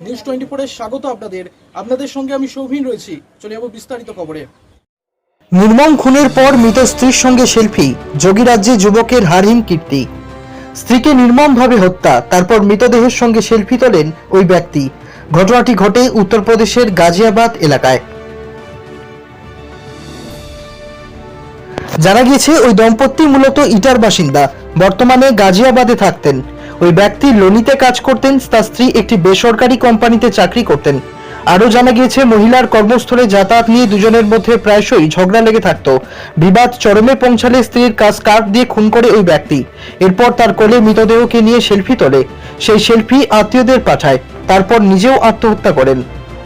News twenty ফোরের স্বাগত আপনাদের। আপনাদের সঙ্গে আমি সৌভিন রয়েছি। চলে যাব বিস্তারিত খবরে। নির্মম খুনের পর মৃত স্ত্রীর সঙ্গে সেলফি যোগীরাজ্যে যুবকের হারহীন কীর্তি। স্ত্রীকে নির্মমভাবে হত্যা, তারপর মৃতদেহের সঙ্গে সেলফি তোলেন ওই ব্যক্তি। ঘটনাটি ঘটে উত্তরপ্রদেশের গাজিয়াবাদ এলাকায়। জানা গিয়েছে, ওই দম্পতি মূলত ইটার বাসিন্দা। বর্তমানে গাজিয়াবাদে থাকতেন। ওই ব্যক্তি লোনিতে কাজ করতেন, তার স্ত্রী একটি বেসরকারি কোম্পানিতে চাকরি করতেন। আরও জানা গিয়েছে, মহিলার কর্মস্থলে যাতায়াত নিয়ে দুজনের মধ্যে প্রায়শই ঝগড়া লেগে থাকতো। বিবাদ চরমে পৌঁছালে স্ত্রীর কাজ কাঠ দিয়ে খুন করে ওই ব্যক্তি। এরপর তার কোলে মৃতদেহকে নিয়ে সেলফি তোলে। সেই সেলফি আত্মীয়দের পাঠায়, তারপর নিজেও আত্মহত্যা করেন।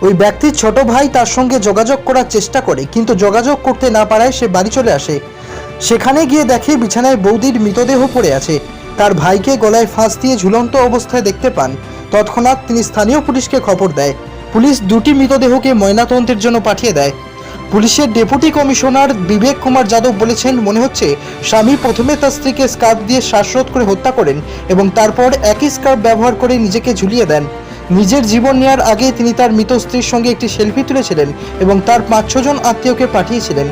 ওই ব্যক্তির ছোট ভাই তার সঙ্গে যোগাযোগ করার চেষ্টা করে, কিন্তু যোগাযোগ করতে না পারায় সে বাড়ি চলে আসে। সেখানে গিয়ে দেখে বিছানায় বৌদির মৃতদেহ পড়ে আছে। তার ভাইকে গলায় ফাঁস দিয়ে ঝুলন্ত অবস্থায় দেখতে পান। তৎক্ষণাৎ তিনি স্থানীয় পুলিশকে খবর দেয়। পুলিশ দুটি মৃতদেহকে ময়নাতদন্তের জন্য পাঠিয়ে দেয়। পুলিশের ডেপুটি কমিশনার বিবেক কুমার যাদব বলেছেন, মনে হচ্ছে স্বামী প্রথমে তার স্ত্রীকে স্কার্ফ দিয়ে শ্বাসরোধ করে হত্যা করেন এবং তারপর একই স্কার্ফ ব্যবহার করে নিজেকে ঝুলিয়ে দেন। নিজের জীবন নেওয়ার আগে তিনি তার মৃত স্ত্রীর সঙ্গে একটি সেলফি তুলেছিলেন এবং তার পাঁচ ছজন আত্মীয়কে পাঠিয়েছিলেন।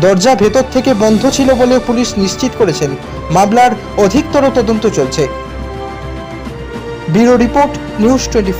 দরজা ভেতর থেকে বন্ধ ছিল বলে পুলিশ নিশ্চিত করেছেন। মামলার অধিকতর তদন্ত চলছে। Bureau report, news twenty